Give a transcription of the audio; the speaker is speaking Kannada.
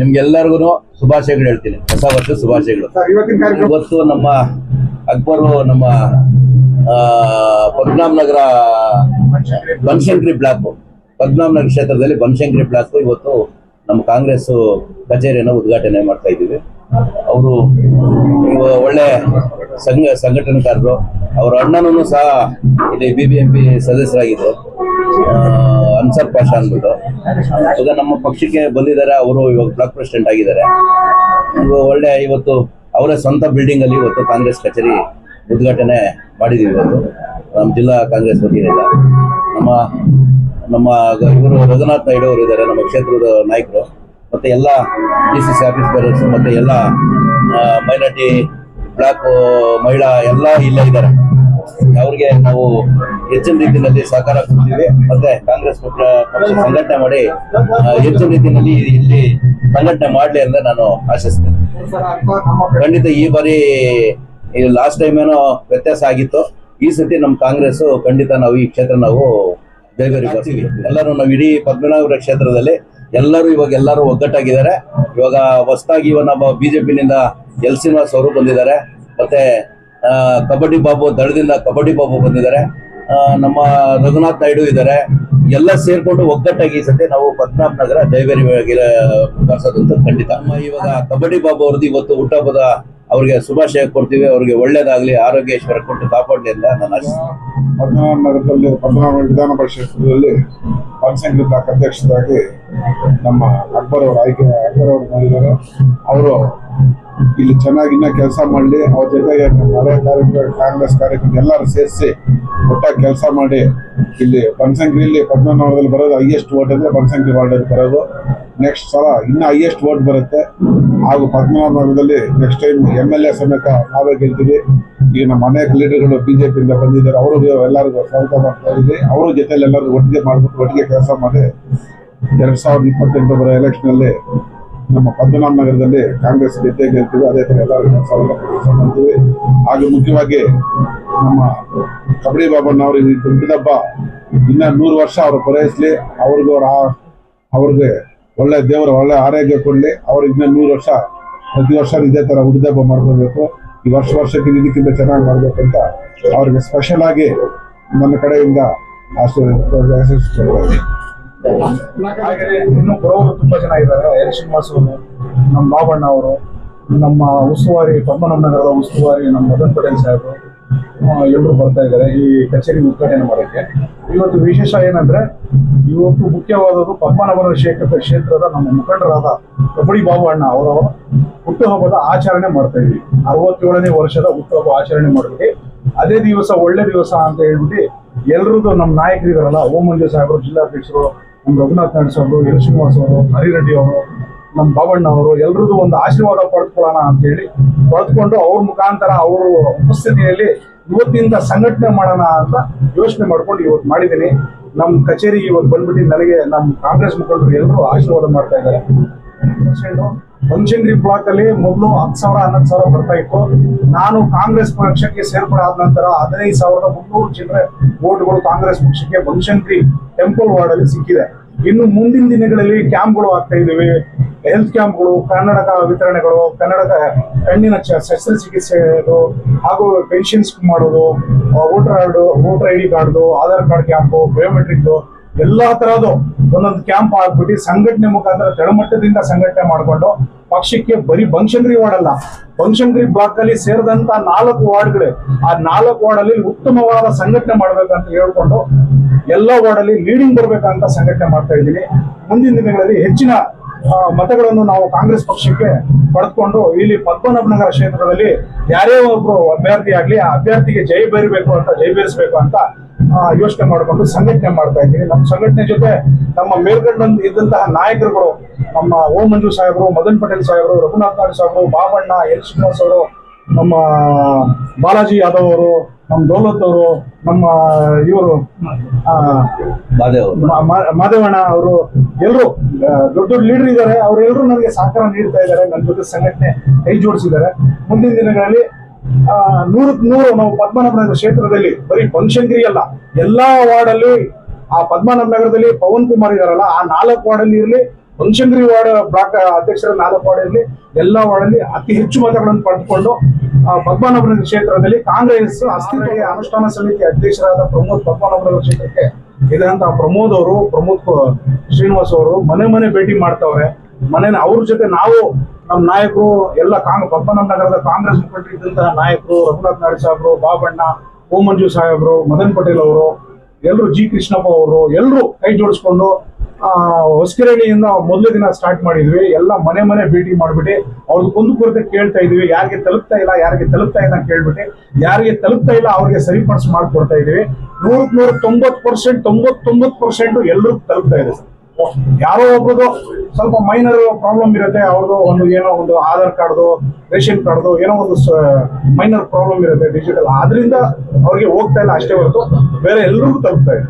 ನಿಮ್ಗೆಲ್ಲರಿಗೂ ಶುಭಾಶಯಗಳು ಹೇಳ್ತೀನಿ. ಹೊಸ ವರ್ಷ ಶುಭಾಶಯಗಳು. ಇವತ್ತು ನಮ್ಮ ಅಕ್ಬರ್ ನಮ್ಮ ಪದ್ನಾಮ್ ನಗರ ಬನಶಂಕರಿ ಬ್ಲಾಕ್. ಪದ್ನಾಮ್ ನಗರ ಕ್ಷೇತ್ರದಲ್ಲಿ ಬನಶಂಕರಿ ಬ್ಲಾಕ್ ಇವತ್ತು ನಮ್ಮ ಕಾಂಗ್ರೆಸ್ ಕಚೇರಿಯನ್ನು ಉದ್ಘಾಟನೆ ಮಾಡ್ತಾ ಇದ್ದೀವಿ. ಅವರು ಒಳ್ಳೆ ಸಂಘ, ಸಂಘಟನೆಕಾರರು. ಅವರ ಅಣ್ಣನೂ ಸಹ ಇಲ್ಲಿ ಬಿ ಬಿ ಎಂ ಪಿ ಸದಸ್ಯರಾಗಿದ್ದರು. ಅನ್ಸರ್ ಪಾಷಾ ಅಂದ್ಬಿಟ್ಟು. ಈಗ ನಮ್ಮ ಪಕ್ಷಕ್ಕೆ ಬಂದಿದ್ದಾರೆ, ಅವರು ಇವಾಗ ಬ್ಲಾಕ್ ಪ್ರೆಸಿಡೆಂಟ್ ಆಗಿದ್ದಾರೆ. ಒಳ್ಳೆ ಇವತ್ತು ಅವರ ಸ್ವಂತ ಬಿಲ್ಡಿಂಗ್ ಅಲ್ಲಿ ಇವತ್ತು ಕಾಂಗ್ರೆಸ್ ಕಚೇರಿ ಉದ್ಘಾಟನೆ ಮಾಡಿದೀವಿ ಇವತ್ತು. ನಮ್ಮ ಜಿಲ್ಲಾ ಕಾಂಗ್ರೆಸ್ ವತಿಯಿಂದ. ನಮ್ಮ ನಮ್ಮ ಇವರು ರಘುನಾಥ್ ನಾಯ್ಡು ಅವರು ಇದ್ದಾರೆ, ನಮ್ಮ ಕ್ಷೇತ್ರದ ನಾಯಕರು. ಮತ್ತೆ ಎಲ್ಲ D C C office bearers ಮತ್ತೆ ಎಲ್ಲ ಮೈನಾರಿಟಿ ಬ್ಲಾಕ್ ಮಹಿಳಾ ಎಲ್ಲ ಇಲ್ಲೇ ಇದ್ದಾರೆ. ಅವ್ರಿಗೆ ನಾವು ಹೆಚ್ಚಿನ ರೀತಿಯಲ್ಲಿ ಸಹಕಾರ ಕೊಡ್ತೀವಿ. ಮತ್ತೆ ಕಾಂಗ್ರೆಸ್ ಪಕ್ಷ ಸಂಘಟನೆ ಮಾಡಿ ಹೆಚ್ಚಿನ ರೀತಿಯಲ್ಲಿ ಇಲ್ಲಿ ಸಂಘಟನೆ ಮಾಡಲಿ ಅಂತ ನಾನು ಆಶಿಸ್ತೇನೆ. ಖಂಡಿತ ಈ ಬಾರಿ ಲಾಸ್ಟ್ ಟೈಮ್ ಏನೋ ವ್ಯತ್ಯಾಸ ಆಗಿತ್ತು. ಈ ಸತಿ ನಮ್ಮ ಕಾಂಗ್ರೆಸ್ ಖಂಡಿತ ನಾವು ಈ ಕ್ಷೇತ್ರ ನಾವು ಬೇಗರಿ ಬರ್ತೀವಿ ಎಲ್ಲರೂ ನಾವು ಇಡೀ ಪದ್ಮನಾಭಪುರ ಕ್ಷೇತ್ರದಲ್ಲಿ ಎಲ್ಲರೂ ಇವಾಗ ಎಲ್ಲರೂ ಒಗ್ಗಟ್ಟಾಗಿದ್ದಾರೆ. ಇವಾಗ ಹೊಸದಾಗಿ ಇವಾಗ ನಮ್ಮ ಬಿಜೆಪಿನಿಂದ ಎಲ್ ಶ್ರೀನಿವಾಸ್ ಅವರು ಬಂದಿದ್ದಾರೆ. ಮತ್ತೆ ಕಬಡ್ಡಿ ಬಾಬು ದಳದಿಂದ ಕಬಡ್ಡಿ ಬಾಬು ಬಂದಿದ್ದಾರೆ. ಆ, ನಮ್ಮ ರಘುನಾಥ್ ನಾಯ್ಡು ಇದ್ದಾರೆ. ಎಲ್ಲ ಸೇರ್ಕೊಂಡು ಒಗ್ಗಟ್ಟಾಗಿ ಈ ಸತಿ ನಾವು ಪದ್ಮನಾಭ ನಗರ ಜೈವೇರಿ ಬರ್ಸೋದಂತ ಖಂಡಿತ. ನಮ್ಮ ಇವಾಗ ಕಬಡ್ಡಿ ಬಾಬು ಅವ್ರದ್ದು ಇವತ್ತು ಹುಟ್ಟಹಬ್ಬದ ಅವ್ರಿಗೆ ಶುಭಾಶಯ ಕೊಡ್ತೀವಿ. ಅವ್ರಿಗೆ ಒಳ್ಳೇದಾಗ್ಲಿ ಆರೋಗ್ಯ ಐಶ್ವರ್ಯ ಕೊಟ್ಟು ಕಾಪಾಡಲಿ ಅಂತ ನನ್ನ ಪದ್ಮನಾಭ ನಗರದಲ್ಲಿ ಪದ್ಮನಾಭ ವಿಧಾನ ಪರಿಷತ್ನಲ್ಲಿ ಅಧ್ಯಕ್ಷರಾಗಿ ನಮ್ಮ ಅಕ್ಬರ್ ಅವರು ಆಯ್ಕೆ ಅಕ್ಬರ್ ಅವರು ಮಾಡಿದ್ದಾರೆ. ಅವರು ಇಲ್ಲಿ ಚೆನ್ನಾಗಿ ಇನ್ನ ಕೆಲಸ ಮಾಡಲಿ, ಅವ್ರ ಜೊತೆಗೆ ಹಳೆ ಕಾರ್ಯಕ್ರಮ, ಕಾಂಗ್ರೆಸ್ ಕಾರ್ಯಕ್ರಮ ಎಲ್ಲರೂ ಸೇರಿಸಿ ಒಟ್ಟಾಗಿ ಕೆಲಸ ಮಾಡಿ. ಇಲ್ಲಿ ಬನಶಂಕರಿಯಲ್ಲಿ ಪದ್ಮನಾಭದಲ್ಲಿ ಬರೋದು ಹೈಯೆಸ್ಟ್ ವೋಟ್ ಅಂದ್ರೆ ಬನಶಂಕರಿ ವಾರ್ಡಲ್ಲಿ ಬರೋದು. ನೆಕ್ಸ್ಟ್ ಸಲ ಇನ್ನ ಹೈಯೆಸ್ಟ್ ವೋಟ್ ಬರುತ್ತೆ. ಹಾಗೂ ಪದ್ಮನಾಭನಗರದಲ್ಲಿ next time M L A ಸಮೇತ ನಾವೇ ಗೆಲ್ತೀವಿ. ಈಗ ನಮ್ಮ ಅನೇಕ ಲೀಡರ್ಗಳು ಪಿಯಿಂದ ಬಂದಿದ್ದಾರೆ. ಅವರು ಎಲ್ಲರಿಗೂ ಸ್ವಾಗತ ಮಾಡ್ತಾ ಇದ್ದೀವಿ. ಅವರ ಜೊತೆಲಿ ಎಲ್ಲರೂ ಒಟ್ಟಿಗೆ ಮಾಡ್ಬಿಟ್ಟು ಒಟ್ಟಿಗೆ ಕೆಲಸ ಮಾಡಿ. ಎರಡು ಸಾವಿರದ ಇಪ್ಪತ್ತೆಂಟು ಬರೋ ಎಲೆಕ್ಷನ್ ಅಲ್ಲಿ ನಮ್ಮ ಪದ್ಮನಾಭ ನಗರದಲ್ಲಿ ಕಾಂಗ್ರೆಸ್ ಗೆದ್ದೇ ಗೆಲ್ತೀವಿ ಅದೇ ತರ ಹಾಗೆ ಮಾಡ್ತೀವಿ ಹಾಗೂ ಮುಖ್ಯವಾಗಿ ನಮ್ಮ ಕಬಡ್ಡಿ ಬಾಬಣ್ಣ ಅವರು ಈ ತುಂಬಿದಬ್ಬ ಇನ್ನ ನೂರು ವರ್ಷ ಅವರು ಪೂರೈಸಲಿ, ಅವ್ರಿಗೂ ಅವ್ರ ಅವ್ರಿಗೆ ಒಳ್ಳೆ ದೇವರ, ಒಳ್ಳೆ ಆರೋಗ್ಯ ಕೊಡಲಿ, ಅವ್ರು ಇನ್ನ ನೂರು ವರ್ಷ ಪ್ರತಿ ವರ್ಷ ಇದೇ ತರ ಹುಡುದಬ್ಬ ಮಾಡ್ಕೋಬೇಕು ಈ ವರ್ಷ ವರ್ಷಕ್ಕೆ ಇದಕ್ಕಿಂತ ಚೆನ್ನಾಗಿ ಮಾಡ್ಬೇಕಂತ ಅವ್ರಿಗೆ ಸ್ಪೆಷಲ್ ಆಗಿ ನನ್ನ ಕಡೆಯಿಂದ ಆಶೀರ್ವಾದ ಹಾಗೆಯೇ ಇನ್ನು ಬರೋರು ತುಂಬಾ ಜನ ಇದ್ದಾರೆ. ಎಲ್. ಶ್ರೀನಿವಾಸ್ ನಮ್ಮ ಬಾಬಣ್ಣ ಅವರು, ನಮ್ಮ ಉಸ್ತುವಾರಿ ಪದ್ಮನಗರದ ನಗರದ ಉಸ್ತುವಾರಿ, ನಮ್ಮ ಮದನ್ ಪಟೇಲ್ ಸಾಹೇಬರು ಎಲ್ಲರೂ ಬರ್ತಾ ಇದ್ದಾರೆ ಈ ಕಚೇರಿ ಉದ್ಘಾಟನೆ ಮಾಡೋಕ್ಕೆ. ಇವತ್ತು ವಿಶೇಷ ಏನಂದ್ರೆ, ಇವತ್ತು ಮುಖ್ಯವಾದದ್ದು ಪದ್ಮನಗರ ಕ್ಷೇತ್ರದ ಕ್ಷೇತ್ರದ ನಮ್ಮ ಮುಖಂಡರಾದ ಕಬಡ್ಡಿ ಬಾಬಣ್ಣ ಅವರ ಹುಟ್ಟುಹಬ್ಬದ ಆಚರಣೆ ಮಾಡ್ತಾ ಇದ್ವಿ. ಅರವತ್ತೇಳನೇ ವರ್ಷದ ಹುಟ್ಟುಹಬ್ಬ ಆಚರಣೆ ಮಾಡ್ಬಿಟ್ಟು, ಅದೇ ದಿವಸ ಒಳ್ಳೆ ದಿವಸ ಅಂತ ಹೇಳ್ಬಿಟ್ಟು ಎಲ್ರದ್ದು ನಮ್ಮ ನಾಯಕರಿದಾರಲ್ಲ ಓಮಂಜು ಮಂಜು ಸಾಹೇಬರು, ಜಿಲ್ಲಾಧ್ಯಕ್ಷರು ನಮ್ಮ ರಘುನಾಥ್ ಅವರು ಎಲ್ ಶ್ರೀನಿವಾಸ್ ಅವರು, ಹರಿರೆಡ್ಡಿ ಅವರು, ನಮ್ಮ ಬಾಬಣ್ಣ ಅವರು, ಎಲ್ರದ್ದು ಒಂದು ಆಶೀರ್ವಾದ ಪಡೆದುಕೊಳ್ಳೋಣ ಅಂತ ಹೇಳಿ ಪಡೆದುಕೊಂಡು ಅವ್ರ ಮುಖಾಂತರ ಅವರು ಉಪಸ್ಥಿತಿಯಲ್ಲಿ ಇವತ್ತಿಂದ ಸಂಘಟನೆ ಮಾಡೋಣ ಅಂತ ಯೋಚನೆ ಮಾಡ್ಕೊಂಡು ಇವತ್ತು ಮಾಡಿದ್ದೀನಿ. ನಮ್ಮ ಕಚೇರಿಗೆ ಇವತ್ತು ಬಂದ್ಬಿಟ್ಟು ನನಗೆ ನಮ್ಮ ಕಾಂಗ್ರೆಸ್ ಮುಖಂಡರು ಎಲ್ಲರೂ ಆಶೀರ್ವಾದ ಮಾಡ್ತಾ ಇದ್ದಾರೆ. ಬನಶಂಕರಿ ಬ್ಲಾಕ್ ಅಲ್ಲಿ ಮೊದಲು ಹತ್ತು ಸಾವಿರ, ಹನ್ನೊಂದು ಸಾವಿರ ಬರ್ತಾ ಇತ್ತು. ನಾನು ಕಾಂಗ್ರೆಸ್ ಪಕ್ಷಕ್ಕೆ ಸೇರ್ಪಡೆ ಆದ ನಂತರ ಹದಿನೈದು ಸಾವಿರದ ಮುನ್ನೂರು ಚಿಲ್ಲರೆ ವೋಟ್ಗಳು ಕಾಂಗ್ರೆಸ್ ಪಕ್ಷಕ್ಕೆ ಬನಶಂಕರಿ ಟೆಂಪಲ್ ವಾರ್ಡ್ ಅಲ್ಲಿ ಸಿಕ್ಕಿದೆ. ಇನ್ನು ಮುಂದಿನ ದಿನಗಳಲ್ಲಿ ಕ್ಯಾಂಪ್ಗಳು ಆಗ್ತಾ ಇದ್ದೀವಿ. ಹೆಲ್ತ್ ಕ್ಯಾಂಪ್ಗಳು, ಕನ್ನಡಕ ವಿತರಣೆಗಳು, ಕನ್ನಡಕ ಕಣ್ಣಿನ ಚ- ಶಸ್ತ್ರಚಿಕಿತ್ಸೆಗಳು ಹಾಗೂ ಪೆನ್ಷನ್ಸ್ ಮಾಡೋದು voter card voter I D ಕಾರ್ಡ್ದು ಆಧಾರ್ ಕಾರ್ಡ್ ಕ್ಯಾಂಪು ಬಯೋಮೆಟ್ರಿಕ್ದು ಎಲ್ಲಾ ತರಹದ್ದು ಒಂದೊಂದು ಕ್ಯಾಂಪ್ ಆಗ್ಬಿಟ್ಟು ಸಂಘಟನೆ ಮುಖಾಂತರ ಕೆಳಮಟ್ಟದಿಂದ ಸಂಘಟನೆ ಮಾಡಿಕೊಂಡು ಪಕ್ಷಕ್ಕೆ ಬರೀ ಬನಶಂಕರಿ ವಾರ್ಡ್ ಅಲ್ಲ ಬನಶಂಕರಿ ಬ್ಲಾಕ್ ಅಲ್ಲಿ ಸೇರಿದಂತ ನಾಲ್ಕು ವಾರ್ಡ್ಗಳು, ಆ ನಾಲ್ಕು ವಾರ್ಡ್ ಅಲ್ಲಿ ಉತ್ತಮವಾದ ಸಂಘಟನೆ ಮಾಡ್ಬೇಕಂತ ಹೇಳ್ಕೊಂಡು ಎಲ್ಲ ವಾರ್ಡ್ ಅಲ್ಲಿ ಲೀಡಿಂಗ್ ಬರ್ಬೇಕಂತ ಸಂಘಟನೆ ಮಾಡ್ತಾ ಇದ್ದೀನಿ. ಮುಂದಿನ ದಿನಗಳಲ್ಲಿ ಹೆಚ್ಚಿನ ಮತಗಳನ್ನು ನಾವು ಕಾಂಗ್ರೆಸ್ ಪಕ್ಷಕ್ಕೆ ಪಡೆದುಕೊಂಡು ಇಲ್ಲಿ ಪದ್ಮನಾಭನಗರ ಕ್ಷೇತ್ರದಲ್ಲಿ ಯಾರೇ ಒಬ್ರು ಅಭ್ಯರ್ಥಿ ಆಗ್ಲಿ ಆ ಅಭ್ಯರ್ಥಿಗೆ ಜೈ ಬೇರಬೇಕು ಅಂತ, ಜೈ ಬೇರಿಸಬೇಕು ಅಂತ ಯೋಚನೆ ಮಾಡಿಕೊಂಡು ಸಂಘಟನೆ ಮಾಡ್ತಾ ಇದ್ದೀವಿ. ನಮ್ಮ ಸಂಘಟನೆ ಜೊತೆ ನಮ್ಮ ಮೇಲ್ಗಡೆ ಇದ್ದಂತಹ ನಾಯಕರುಗಳು ನಮ್ಮ ಓಂ ಮಂಜು ಸಾಹೇಬರು ಮದನ್ ಪಟೇಲ್ ಸಾಹೇಬರು ರಘುನಾಥ್ ನಾಯ್ಡು ಸಾಹೇಬರು ಬಾಬಣ್ಣ ಎಲ್ ಶ್ರೀನಿವಾಸ್ ಅವರು ನಮ್ಮ ಬಾಲಾಜಿ ಯಾದವ್ ಅವರು ನಮ್ಮ ದೌಲತ್ ಅವರು ನಮ್ಮ ಇವರು ಮಾದೇವಣ್ಣ ಅವರು ಎಲ್ಲರೂ ದೊಡ್ಡ ದೊಡ್ಡ ಲೀಡರ್ ಇದ್ದಾರೆ. ಅವರೆಲ್ಲರೂ ನನಗೆ ಸಹಕಾರ ನೀಡ್ತಾ ಇದ್ದಾರೆ. ನನ್ನ ಜೊತೆ ಸಂಘಟನೆ ಕೈ ಜೋಡಿಸಿದ್ದಾರೆ. ಮುಂದಿನ ದಿನಗಳಲ್ಲಿ ನೂರಕ್ಕೆ ನೂರು ನಾವು ಪದ್ಮನಾಭನಗರ ಕ್ಷೇತ್ರದಲ್ಲಿ ಬರೀ ಬನಶಂಕರಿ ಅಲ್ಲ ಎಲ್ಲಾ ವಾರ್ಡಲ್ಲಿ ಆ ಪದ್ಮನಾಭನಗರದಲ್ಲಿ ಪವನ್ ಕುಮಾರ್ ಇದಾರಲ್ಲ ಆ ನಾಲ್ಕು ವಾರ್ಡಲ್ಲಿ ಇರಲಿ ಬನಶಂಕರಿ ವಾರ್ಡ್ ಬ್ಲಾಕ್ ಅಧ್ಯಕ್ಷರ ನಾಲ್ಕು ವಾರ್ಡ್ ಇರಲಿ ಎಲ್ಲ ವಾರ್ಡಲ್ಲಿ ಅತಿ ಹೆಚ್ಚು ಮತಗಳನ್ನು ಪಡೆದುಕೊಂಡು ಆ, ಪದ್ಮನಾಭನಗರ ಕ್ಷೇತ್ರದಲ್ಲಿ ಕಾಂಗ್ರೆಸ್ ಅಸ್ಥಿರ ಅನುಷ್ಠಾನ ಸಮಿತಿ ಅಧ್ಯಕ್ಷರಾದ ಪ್ರಮೋದ್ ಪದ್ಮನಾಭನಗರ ಕ್ಷೇತ್ರಕ್ಕೆ ಇದಂತ ಪ್ರಮೋದ್ ಅವರು ಪ್ರಮೋದ್ ಶ್ರೀನಿವಾಸ್ ಅವರು ಮನೆ ಮನೆ ಭೇಟಿ ಮಾಡ್ತಾವ್ರೆ. ಮನೇನ ಅವ್ರ ಜೊತೆ ನಾವು ನಮ್ಮ ನಾಯಕರು ಎಲ್ಲ ಕಾಂಗ್ ನಗರದ ಕಾಂಗ್ರೆಸ್ ಮುಖಂಡರಿದ್ದಂತಹ ನಾಯಕರು ರಘುನಾಥ್ ನಾಯ್ಡು ಸಾಹೇಬರು ಬಾಬಣ್ಣ ಓಮಂಜು ಮಂಜು ಸಾಹೇಬರು ಮದನ್ ಪಟೇಲ್ ಅವರು ಎಲ್ಲರೂ ಜಿ ಕೃಷ್ಣಪ್ಪ ಅವರು ಎಲ್ಲರೂ ಕೈ ಜೋಡಿಸ್ಕೊಂಡು ಆ, ಹೊಸಕೆರೆಹಳ್ಳಿಯಿಂದ ಮೊದಲ ದಿನ ಸ್ಟಾರ್ಟ್ ಮಾಡಿದ್ವಿ. ಎಲ್ಲ ಮನೆ ಮನೆ ಭೇಟಿ ಮಾಡ್ಬಿಟ್ಟು ಅವ್ರದ್ದು ಕುಂದು ಕೊರತೆ ಕೇಳ್ತಾ ಇದ್ವಿ. ಯಾರಿಗೆ ತಲುಪ್ತಾ ಇಲ್ಲ ಯಾರಿಗೆ ತಲುಪ್ತಾ ಇಲ್ಲ ಅಂತ ಕೇಳ್ಬಿಟ್ಟು ಯಾರಿಗೆ ತಲುಪ್ತಾ ಇಲ್ಲ ಅವ್ರಿಗೆ ಸರಿಪಡಿಸಿ ಮಾಡ್ಕೊಡ್ತಾ ಇದ್ವಿ. ನೂರಕ್ಕೆ ನೂರ ತೊಂಬತ್ತು ಪರ್ಸೆಂಟ್ ತೊಂಬತ್ತೊಂಬತ್ತು ಪರ್ಸೆಂಟ್ ಎಲ್ಲರಿಗೂ ತಲುಪ್ತಾ ಇದೆ ಸರ್. ಯಾರೋ ಒಬ್ಬರದು ಸ್ವಲ್ಪ ಮೈನರ್ ಪ್ರಾಬ್ಲಮ್ ಇರುತ್ತೆ, ಅವ್ರದ್ದು ಒಂದು ಏನೋ ಒಂದು ಆಧಾರ್ ಕಾರ್ಡ್ದು, ರೇಷನ್ ಕಾರ್ಡ್ದು ಏನೋ ಒಂದು ಮೈನರ್ ಪ್ರಾಬ್ಲಮ್ ಇರುತ್ತೆ ಡಿಜಿಟಲ್ ಆದ್ರಿಂದ ಅವ್ರಿಗೆ ಹೋಗ್ತಾ ಇಲ್ಲ ಅಷ್ಟೇ ಹೊರತು ಬೇರೆ ಎಲ್ರಿಗೂ ತಲುಪ್ತಾ ಇದೆ.